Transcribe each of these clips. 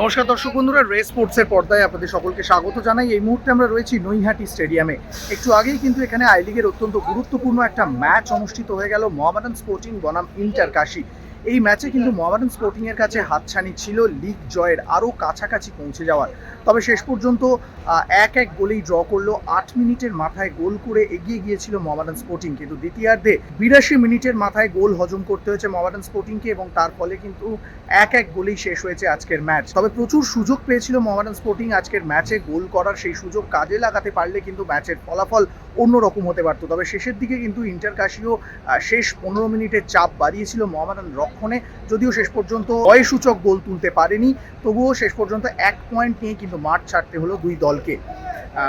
নমস্কার দর্শক বন্ধুরা রেস স্পোর্টসের পর্দায় আপনাদের সকলকে স্বাগত জানাই। এই মুহূর্তে আমরা রয়েছি নৈহাটি স্টেডিয়ামে। একটু আগেই কিন্তু এখানে আই লিগের অত্যন্ত গুরুত্বপূর্ণ একটা ম্যাচ অনুষ্ঠিত হয়ে গেল। মোহামেডান স্পোর্টিং বনাম ইন্টার কাশি। এই ম্যাচে কিন্তু মোহামেডান স্পোর্টিং এর কাছে হাতছানি ছিল। লিগ জয়ের আরও কাছাকাছি পৌঁছে যাওয়ার। তবে শেষ পর্যন্ত এক এক গোলেই ড্র করল। আট মিনিটের মাথায় গোল করে এগিয়ে গিয়েছিল মোহামেডান স্পোর্টিং কিন্তু দ্বিতীয়ার্ধে বিরাশি মিনিটের মাথায় গোল হজম করতে হয়েছে মোহামেডান স্পোর্টিংকে এবং তার ফলে কিন্তু এক এক গোলেই শেষ হয়েছে আজকের ম্যাচ তবে প্রচুর সুযোগ পেয়েছিল মোহামেডান স্পোর্টিং আজকের ম্যাচে গোল করার সেই সুযোগ কাজে লাগাতে পারলে কিন্তু ম্যাচের ফলাফল অন্যরকম হতে পারতো তবে শেষের দিকে কিন্তু ইন্টার কাশিও শেষ পনেরো মিনিটের চাপ বাড়িয়েছিল মোহামেডান রক্ষণে যদিও শেষ পর্যন্ত সূচক গোল তুলতে পারেনি তবুও শেষ পর্যন্ত এক পয়েন্ট নিয়ে কিন্তু মাঠ ছাড়তে হলো দুই দলকে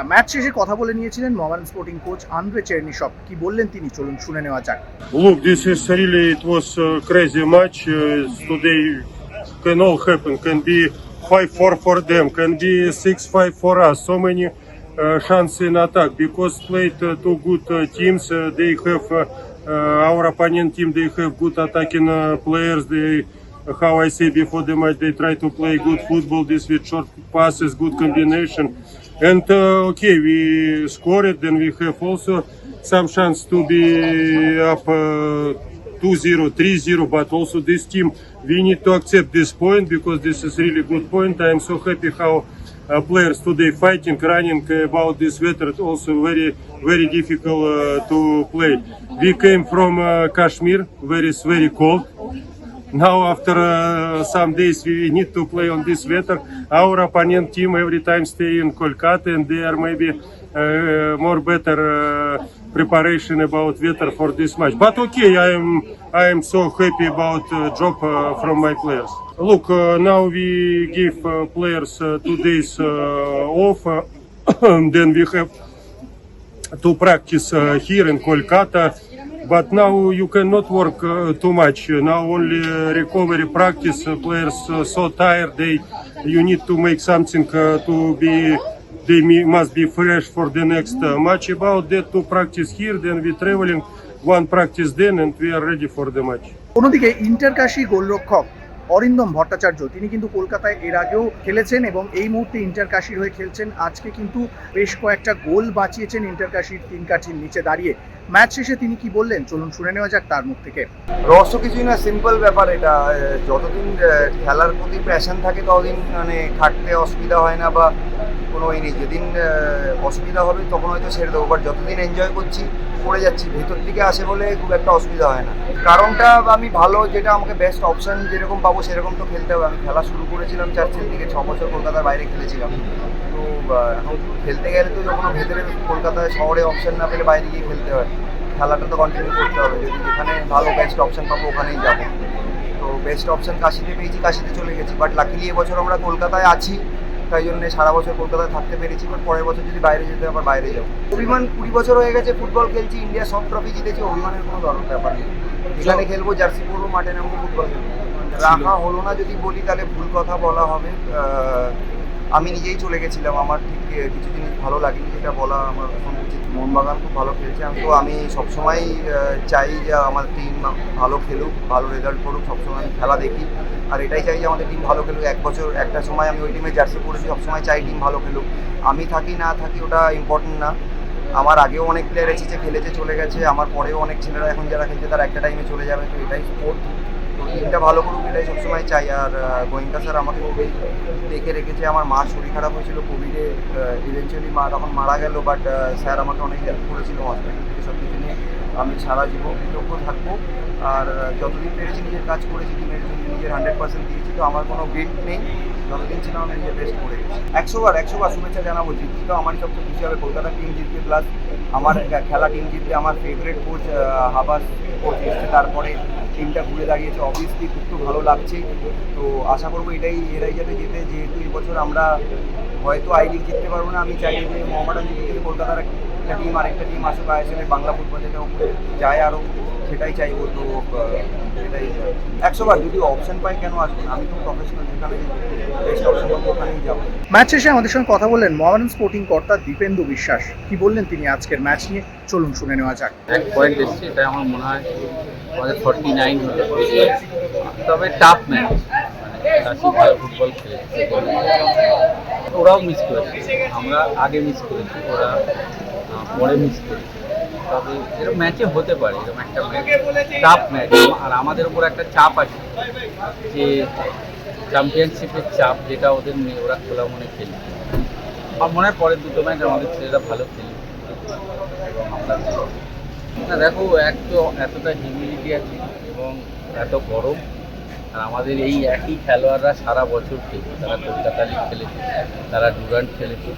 ম্যাচ শেষে কথা বলে নিয়েছিলেন Mohammedan Sporting coach Andrey Chernyshov কি বললেন তিনি চলুন শুনে নেওয়া যাক Look, this is really it was a crazy match uh, today. Can all happen. Can be five four for them. Can be six five for us. So many chances in attack because played uh, two good uh, teams. Uh, they have uh, uh, our opponent team. They have good attacking uh, players. They, how I say before the match, they try to play good football. This with short passes, good combination. And uh, okay, we scored. Then we have also some chance to be up uh, 2-0, 3-0. But also this team, we need to accept this point because this is really good point. I am so happy how uh, players today fighting, running about this weather. Also very, very difficult uh, to play. We came from uh, Kashmir, where it's very cold. Now, after uh, some days, we need to play on this weather. Our opponent team every time stay in Kolkata, and they are maybe uh, more better uh, preparation about weather for this match. But okay, I am I am so happy about uh, job uh, from my players. Look, uh, now we give uh, players uh, two days uh, off. Uh, then we have to practice uh, here in Kolkata. But now you cannot work uh, too much. Now only uh, recovery practice. Uh, players uh, so tired. They you need to make something uh, to be. They me- must be fresh for the next uh, match. About that to practice here. Then we traveling. One practice then, and we are ready for the match. অন্যদিকে ইন্টার কাশি গোলরক্ষক অরিন্দম ভট্টাচার্য তিনি কিন্তু কলকাতায় এর আগেও খেলেছেন এবং এই মুহূর্তে ইন্টার কাশির হয়ে খেলছেন আজকে কিন্তু বেশ কয়েকটা গোল বাঁচিয়েছেন ইন্টার কাশির তিন কাঠির নিচে দাঁড়িয়ে ম্যাচ শেষে তিনি কি বললেন? চলুন শুনে নেওয়া যাক তার মুখ থেকে। রহস্য কিছুই না সিম্পল ব্যাপার এটা। যতদিন খেলার প্রতি প্যাশন থাকে, ততদিন মানে খাটতে অসুবিধা হয় না বা কোনো ওই নেই। যেদিন অসুবিধা হবে, তখন হয়তো ছেড়ে দেবো। বাট যতদিন এনজয় করছি করে যাচ্ছি, ভেতর দিকে আসে বলে খুব একটা অসুবিধা হয় না। কারণটা আমি ভালো, যেটা আমাকে বেস্ট অপশন যেরকম পাবো সেরকম তো খেলতে হবে। আমি খেলা শুরু করেছিলাম চার্চেল থেকে ছ বছর কলকাতার বাইরে খেলেছিলাম। তো এখন খেলতে গেলে তো যখন ভেতরে কলকাতায় শহরে অপশন না পেলে বাইরে গিয়ে খেলতে হয়। খেলাটা তো কন্টিনিউ করতে হবে। যদি যেখানে ভালো বেস্ট অপশন পাবো ওখানেই যাব। তো বেস্ট অপশন কাশিতে পেয়েছি, কাশিতে চলে গেছি। বাট লাকিলি এবছর আমরা কলকাতায় আছি। তাই জন্য সারা বছর কলকাতায় থাকতে পেরেছি বাট পরের বছর যদি বাইরে যেতে আবার বাইরে যাব। অভিমান কুড়ি বছর হয়ে গেছে ফুটবল খেলছি ইন্ডিয়া সব ট্রফি জিতেছি অভিমানের কোনো দরকার ব্যাপার নেই। যেখানে খেলব জার্সি পরবো মাঠে নামবো ফুটবল খেলব। রাখা হলো না যদি বলি তাহলে ভুল কথা বলা হবে। আহ, আমি নিজেই চলে গেছিলাম, আমার ঠিক কিছু জিনিস ভালো লাগেনি, যেটা বলা আমার এখন উচিত। মোহনবাগান খুব ভালো খেলছে, আমি তো, আমি সবসময় চাই যে আমার টিম ভালো খেলুক, ভালো রেজাল্ট করুক, সবসময় আমি খেলা দেখি। আর এটাই চাই যে আমাদের টিম ভালো খেলুক, এক বছর, একটা সময় আমি ওই টিমে জার্সি পড়েছি সবসময় চাই টিম ভালো খেলুক। আমি থাকি না থাকি ওটা ইম্পর্টেন্ট না। আমার আগেও অনেক প্লেয়ার এসেছে, খেলেছে, চলে গেছে, আমার পরেও অনেক ছেলেরা এখন যারা খেলছে, তারা একটা টাইমে চলে যাবে, তো এটাই স্পোর্ট টিমটা ভালো করুক এটাই সবসময় চাই। আর গোয়েঙ্কা স্যার আমাকে খুবই দেখে রেখেছে। আমার মার শরীর খারাপ হয়েছিল কোভিডে ইভেনচুয়ালি মা তখন মারা গেল বাট স্যার আমাকে অনেক হেল্প করেছিল হসপিটাল থেকে সব কিছু নিয়ে। আমি সারা জীবন কৃতজ্ঞ থাকব। আর যতদিন পেরেছি নিজের কাজ করেছি টিমের জন্য নিজের হান্ড্রেড পার্সেন্ট দিয়েছি, তো আমার কোনো গিল্ট নেই। যতদিন ছিলাম আমি নিজের বেস্ট করে একশো বার একশো বার শুভেচ্ছা জানাব। জিততে তো আমারই সবচেয়ে খুশি হবে। কলকাতা টিম জিতবে প্লাস আমার খেলা টিম জিতবে, আমার ফেভারিট কোচ হাবাস কোচ এসছে। তারপরে টিমটা ঘুরে দাঁড়িয়েছে। অবভিয়াসলি খুব তো ভালো লাগছে। তো আশা করব এটাই এরাই যাতে যেতে। যেহেতু এবছর আমরা হয়তো আই লিগ জিততে পারব না আমি চাই যে মোহামেডান জিতে থেকে কলকাতার একটা টিম আরেকটা টিম আসুক আইএসএল বাংলা ফুটবল যেটা উপরে যায় আরও সেটাই চাইব। তো এটাই। একশো বার যদি অপশন পাই কেন আসব আমি তো প্রফেশনাল যেখানে বেস্ট অপশন পাবো ওখানেই যাব। ম্যাচ শেষে আমাদের সঙ্গে কথা বললেন মোহামেডান স্পোর্টিং কর্তা দীপেন্দু বিশ্বাস। কি বললেন তিনি আজকের ম্যাচ নিয়ে? চলুন শুনে নেওয়া যাক। এক পয়েন্ট এসছে এটা আমার মনে হয়। আমাদের ফর্টি নাইন হলো তবে টাফ ম্যাচ কাশি ভালো ফুটবল খেলেছে। ওরাও মিস করেছে। আমরা আগে মিস করেছি, ওরা পরে মিস করেছে। তবে এরকম ম্যাচে হতে পারে, এরকম একটা ম্যাচ টাফ ম্যাচ আর আমাদের উপর একটা চাপ আছে, যে চ্যাম্পিয়নশিপের চাপ যেটা ওদের নেই ওরা খোলা মনে খেলছে আমার মনে হয় পরের দুটো ম্যাচ আমাদের ছেলেরা ভালো খেলবে। এবং আমরা না, দেখো, এক তো এতটা হিউমিডিটি আছে এবং এত গরম, আর আমাদের এই একই খেলোয়াড়রা সারা বছর খেলছে। তারা কলকাতা লিগ খেলেছে, তারা ডুরান্ট খেলেছে,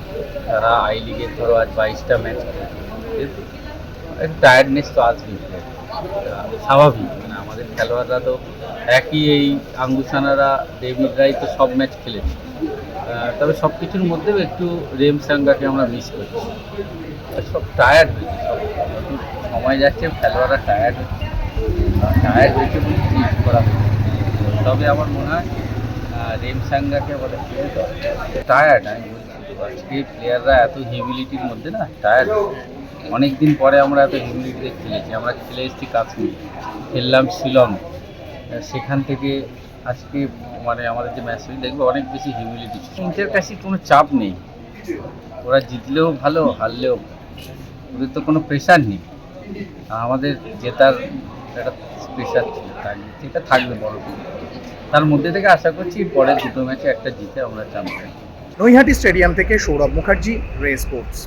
তারা আই লিগের ধরো আজ বাইশটা ম্যাচ খেলেছে। টায়ার্ডনেস তো আসবেই স্বাভাবিক মানে আমাদের খেলোয়াড়রা তো একই এই আঙ্গুসানারা ডেভিডরাই তো সব ম্যাচ খেলেছে। তবে সব কিছুর মধ্যেও একটু রেম সাঙ্গাকে আমরা মিস করছি। সব টায়ার্ড হয়েছে সব সময় যাচ্ছে খেলোয়াড়রা টায়ার্ড হচ্ছে। টায়ার্ড হয়েছে বলে করা তবে আমার মনে হয় আহ, রেম সাঙ্গাকে বলে টায়ার্ড আমি বলছি প্লেয়াররা এত হিউমিলিটির মধ্যে না টায়ার্ড অনেক দিন পরে আমরা এত হিউমিলিটিতে খেলেছি আমরা খেলে এসেছি কাশ্মীর খেললাম শিলং। সেখান থেকে আজকে মানে আমাদের যে ম্যাচ দেখব অনেক বেশি হিউমিলিটি ইন্টার কাছে কোনো চাপ নেই। ওরা জিতলেও ভালো হারলেও ওদের তো কোনো প্রেশার নেই। আমাদের জেতার একটা প্রেশার ছিল থাকবে সেটা থাকবে বড় তার মধ্যে থেকে আশা করছি পরের দুটো ম্যাচে একটা জিতে আমরা চ্যাম্পিয়ন নৈহাটি স্টেডিয়াম থেকে সৌরভ মুখার্জি, রে স্পোর্টস।